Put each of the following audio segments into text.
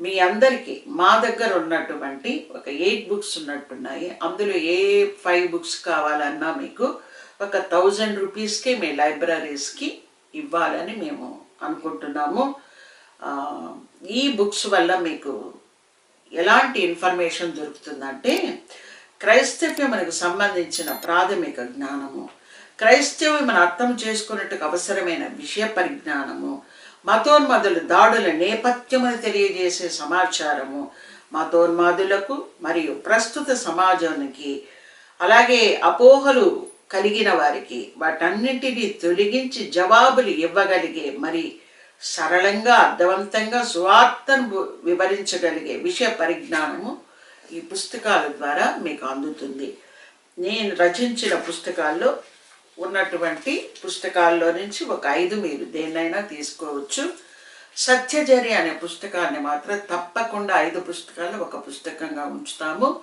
మీ అందరికీ మా దగ్గర ఉన్నటువంటి ఒక ఎయిట్ బుక్స్ ఉన్నట్టున్నాయి. అందులో ఏ ఫైవ్ బుక్స్ కావాలన్నా మీకు ఒక థౌజండ్ రూపీస్కి మీ లైబ్రరీస్కి ఇవ్వాలని మేము అనుకుంటున్నాము. ఈ బుక్స్ వల్ల మీకు ఎలాంటి ఇన్ఫర్మేషన్ దొరుకుతుందంటే క్రైస్తవ్యమునకు సంబంధించిన ప్రాథమిక జ్ఞానము క్రైస్తవ్యం మనం అర్థం చేసుకున్నట్టుకు అవసరమైన విషయ పరిజ్ఞానము మతోన్మాదుల దాడుల నేపథ్యమును తెలియజేసే సమాచారము మతోన్మాదులకు మరియు ప్రస్తుత సమాజానికి అలాగే అపోహలు కలిగిన వారికి వాటన్నింటినీ తొలగించి జవాబులు ఇవ్వగలిగే మరి సరళంగా అర్థవంతంగా సువార్తను వివరించగలిగే విషయ పరిజ్ఞానము ఈ పుస్తకాల ద్వారా మీకు అందుతుంది. నేను రచించిన పుస్తకాల్లో ఉన్నటువంటి పుస్తకాల్లో నుంచి ఒక ఐదు మీరు దేన్నైనా తీసుకోవచ్చు. సత్యజరి అనే పుస్తకాన్ని మాత్రం తప్పకుండా ఐదు పుస్తకాలు ఒక పుస్తకంగా ఉంచుతాము.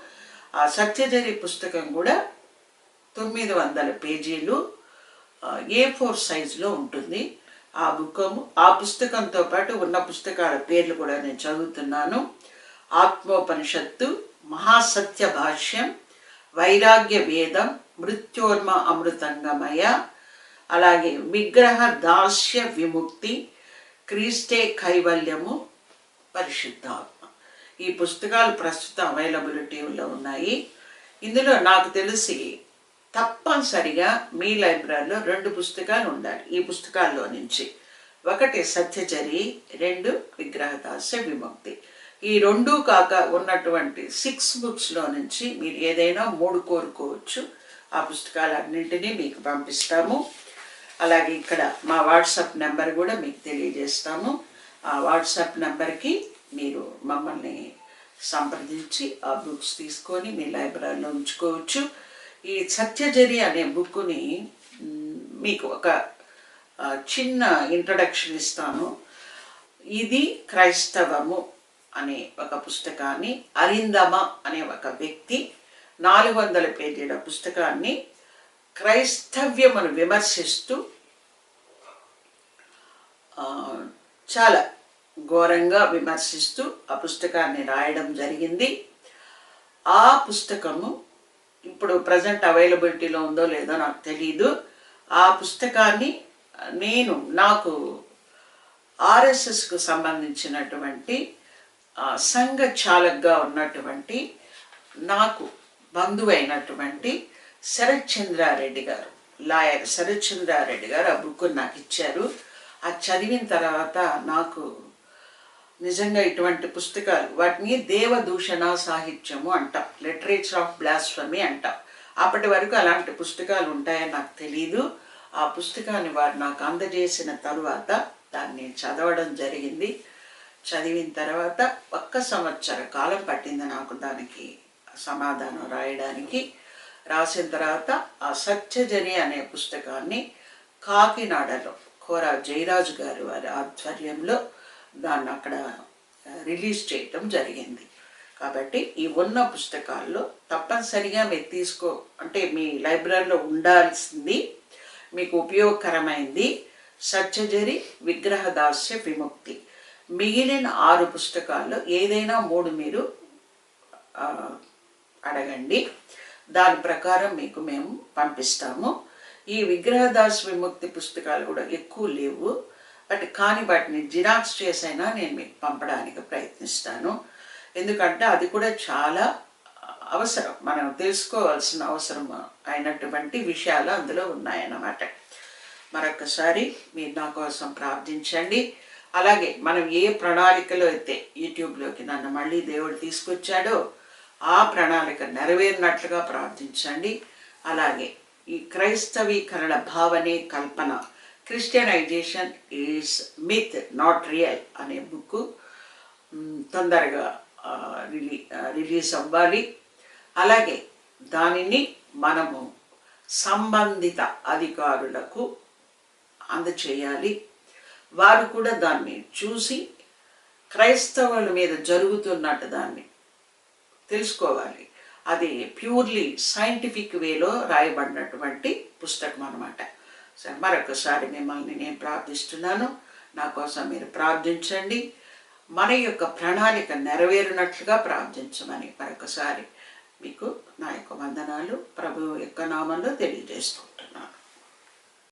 ఆ సత్యజరి పుస్తకం కూడా తొమ్మిది వందల పేజీలు ఏ ఫోర్ సైజులో ఉంటుంది. ఆ బుక్కము ఆ పుస్తకంతో పాటు ఉన్న పుస్తకాల పేర్లు కూడా నేను చదువుతున్నాను. ఆత్మోపనిషత్తు మహాసత్య భాష్యం వైరాగ్య వేదం మృత్యోర్మ అమృతంగమయ. అలాగే విగ్రహ దాస్య విముక్తి క్రీస్తే కైవల్యము పరిశుద్ధాత్మ. ఈ పుస్తకాలు ప్రస్తుతం అవైలబిలిటీలో ఉన్నాయి. ఇందులో నాకు తెలిసి తప్పనిసరిగా మీ లైబ్రరీలో రెండు పుస్తకాలు ఉండాలి. ఈ పుస్తకాల్లో నుంచి ఒకటి సత్యచరి రెండు విగ్రహదాస్య విముక్తి. ఈ రెండు కాక ఉన్నటువంటి సిక్స్ బుక్స్లో నుంచి మీరు ఏదైనా మూడు కోరుకోవచ్చు. ఆ పుస్తకాలన్నింటినీ మీకు పంపిస్తాము. అలాగే ఇక్కడ మా వాట్సాప్ నెంబర్ కూడా మీకు తెలియజేస్తాము. ఆ వాట్సాప్ నెంబర్కి మీరు మమ్మల్ని సంప్రదించి ఆ బుక్స్ తీసుకొని మీ లైబ్రరీలో ఉంచుకోవచ్చు. ఈ సత్యజరి అనే బుక్ని మీకు ఒక చిన్న ఇంట్రడక్షన్ ఇస్తాను. ఇది క్రైస్తవము అనే ఒక పుస్తకాన్ని అరిందమ అనే ఒక వ్యక్తి నాలుగు వందల పేజీల పుస్తకాన్ని క్రైస్తవ్యమును విమర్శిస్తూ చాలా ఘోరంగా విమర్శిస్తూ ఆ పుస్తకాన్ని రాయడం జరిగింది. ఆ పుస్తకము ఇప్పుడు ప్రజెంట్ అవైలబిలిటీలో ఉందో లేదో నాకు తెలియదు ఆ పుస్తకాన్ని నేను నాకు ఆర్ఎస్ఎస్కు సంబంధించినటువంటి సంఘ చాలక్గా ఉన్నటువంటి నాకు బంధువైనటువంటి శరత్చంద్రారెడ్డి గారు. లాయర్ శరత్చంద్రారెడ్డి గారు ఆ బుక్ నాకు ఇచ్చారు. అది చదివిన తర్వాత నాకు నిజంగా ఇటువంటి పుస్తకాలు వాటిని దేవదూషణ సాహిత్యము అంటాం లిటరేచర్ ఆఫ్ బ్లాస్ఫమీ అంటాం. అప్పటి వరకు అలాంటి పుస్తకాలు ఉంటాయని నాకు తెలియదు ఆ పుస్తకాన్ని వారు నాకు అందజేసిన తరువాత దాన్ని చదవడం జరిగింది. చదివిన తర్వాత ఒక్క సంవత్సర కాలం పట్టింది నాకు దానికి సమాధానం రాయడానికి రాసిన తర్వాత ఆ సత్యజని అనే పుస్తకాన్ని కాకినాడలో కోరా జయరాజు గారు వారి ఆధ్వర్యంలో దాన్ని అక్కడ రిలీజ్ చేయటం జరిగింది. కాబట్టి ఈ ఉన్న పుస్తకాల్లో తప్పనిసరిగా మీరు తీసుకో అంటే మీ లైబ్రరీలో ఉండాల్సింది మీకు ఉపయోగకరమైంది సత్యజరి విగ్రహదాస్య విముక్తి. మిగిలిన ఆరు పుస్తకాల్లో ఏదైనా మూడు మీరు అడగండి. దాని ప్రకారం మీకు మేము పంపిస్తాము. ఈ విగ్రహదాస్ విముక్తి పుస్తకాలు కూడా ఎక్కువ లేవు. బట్ కానీ వాటిని జిరాక్స్ చేసైనా నేను మీకు పంపడానికి ప్రయత్నిస్తాను. ఎందుకంటే అది కూడా చాలా అవసరం. మనం తెలుసుకోవాల్సిన అవసరం అయినటువంటి విషయాలు అందులో ఉన్నాయన్నమాట. మరొకసారి మీరు నా కోసం ప్రార్థించండి. అలాగే మనం ఏ ప్రణాళికలో అయితే యూట్యూబ్లోకి నన్ను మళ్ళీ దేవుడు తీసుకొచ్చాడో ఆ ప్రణాళిక నెరవేరినట్లుగా ప్రార్థించండి. అలాగే ఈ క్రైస్తవీకరణ భావనే కల్పన. Christianization is myth not real అనే బుక్ తొందరగా రిలీ రిలీజ్ అవ్వాలి. అలాగే దానిని మనము సంబంధిత అధికారులకు అందచేయాలి. వారు కూడా దాన్ని చూసి క్రైస్తవుల మీద జరుగుతున్నట్టు దాన్ని తెలుసుకోవాలి. అది ప్యూర్లీ సైంటిఫిక్ వేలో రాయబడినటువంటి పుస్తకం అనమాట సరే మరొకసారి మిమ్మల్ని నేను ప్రార్థిస్తున్నాను. నా కోసం మీరు ప్రార్థించండి. మన యొక్క ప్రణాళిక నెరవేరినట్లుగా ప్రార్థించమని మరొకసారి మీకు నా యొక్క వందనాలు ప్రభు యొక్క నామంలో తెలియజేస్తున్నాను